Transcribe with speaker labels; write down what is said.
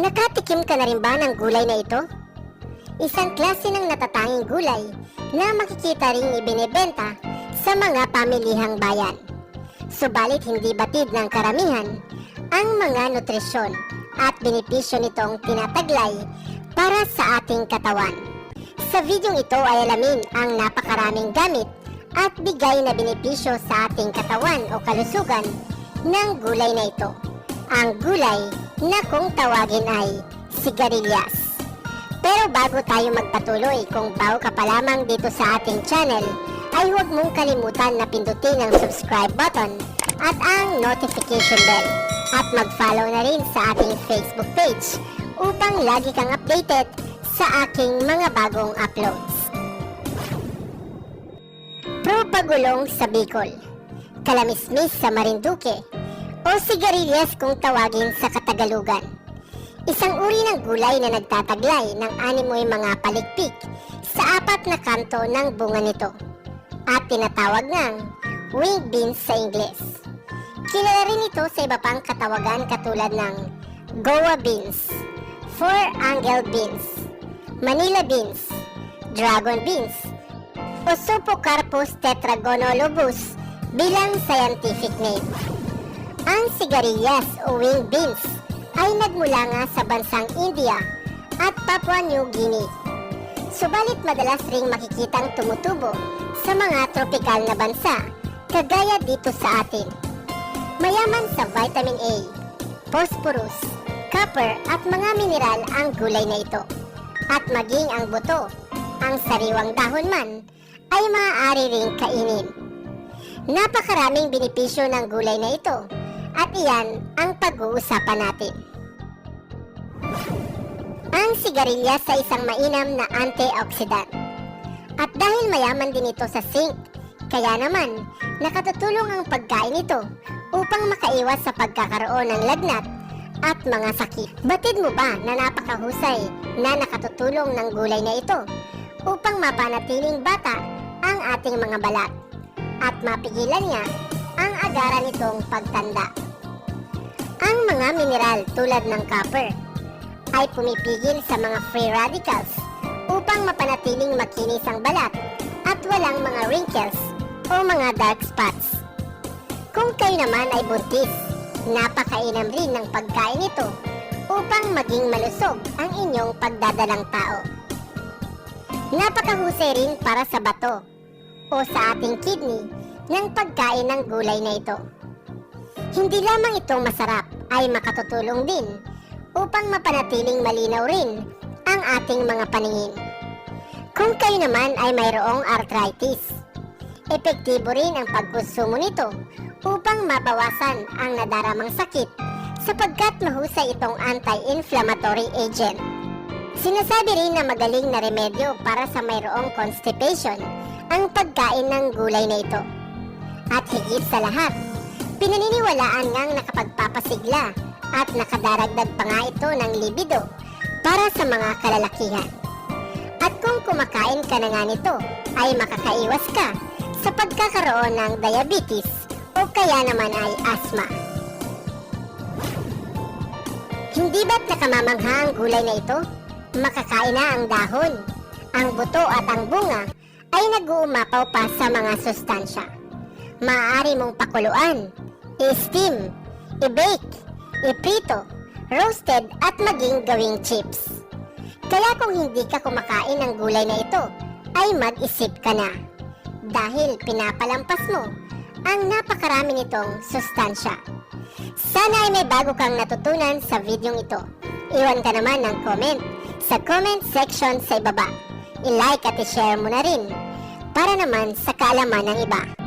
Speaker 1: Nakatikim ka na rin ba ng gulay na ito? Isang klase ng natatanging gulay na makikita ring ibinebenta sa mga pamilihang bayan. Subalit hindi batid ng karamihan ang mga nutrisyon at benepisyo nitong tinataglay para sa ating katawan. Sa videong ito ay alamin ang napakaraming gamit at bigay na benepisyo sa ating katawan o kalusugan ng gulay na ito. Ang gulay na kung tawagin ay sigarilyas. Pero bago tayo magpatuloy, kung bago ka pa lamang dito sa ating channel, ay huwag mong kalimutan na pindutin ang subscribe button at ang notification bell. At mag-follow na rin sa ating Facebook page upang lagi kang updated sa aking mga bagong uploads. Propagulong sa Bicol, Kalamismis sa Marinduque, o sigarilyas kung tawagin sa Katagalugan. Isang uri ng gulay na nagtataglay ng animoy mga palikpik sa apat na kanto ng bunga nito at tinatawag ng winged beans sa Ingles. Kilala rin ito sa iba pang katawagan katulad ng Goa beans, four angle beans, Manila beans, dragon beans, o Supocarpus tetragonolobus bilang scientific name. Ang sigarilyas o winged beans ay nagmula nga sa bansang India at Papua New Guinea. Subalit madalas ring makikitang tumutubo sa mga tropikal na bansa, kagaya dito sa atin. Mayaman sa vitamin A, phosphorus, copper at mga mineral ang gulay na ito. At maging ang buto, ang sariwang dahon man, ay maaari ring kainin. Napakaraming benepisyo ng gulay na ito at iyan ang pag-uusapan natin. Ang sigarilyas sa isang mainam na antioxidant. At dahil mayaman din ito sa zinc, kaya naman nakatutulong ang pagkain nito upang makaiwas sa pagkakaroon ng lagnat at mga sakit. Batid mo ba na napakahusay na nakatutulong ng gulay na ito upang mapanatiling bata ang ating mga balat at mapigilan niya ang agaran nitong pagtanda. Ang mga mineral tulad ng copper ay pumipigil sa mga free radicals upang mapanatiling makinis ang balat at walang mga wrinkles o mga dark spots. Kung kayo naman ay buntis, napakainam rin ng pagkain ito upang maging malusog ang inyong pagdadalang tao. Napakahusay rin para sa bato o sa ating kidney ng pagkain ng gulay na ito. Hindi lamang itong masarap ay makatutulong din upang mapanatiling malinaw rin ang ating mga paningin. Kung kayo naman ay mayroong arthritis, epektibo rin ang pagkonsumo nito upang mabawasan ang nadaramang sakit sapagkat mahusay itong anti-inflammatory agent. Sinasabi rin na magaling na remedyo para sa mayroong constipation ang pagkain ng gulay na ito. At higit sa lahat, pinaniniwalaan ngang nakapagpapasigla at nakadaragdag pa nga ito ng libido para sa mga kalalakihan. At kung kumakain ka na nga nito, ay makakaiwas ka sa pagkakaroon ng diabetes o kaya naman ay asthma. Hindi ba't nakamamangha ang gulay na ito? Makakain na ang dahon, ang buto at ang bunga ay nag-uumapaw pa sa mga sustansya. Maaari mong pakuluan, i-steam, i-bake, iprito, roasted at maging gawing chips. Kaya kung hindi ka kumakain ng gulay na ito, ay mag-isip ka na. Dahil pinapalampas mo ang napakarami nitong sustansya. Sana ay may bago kang natutunan sa videong ito. Iwan ka naman ng comment sa comment section sa ibaba. I-like at i-share mo na rin para naman sa kaalaman ng iba.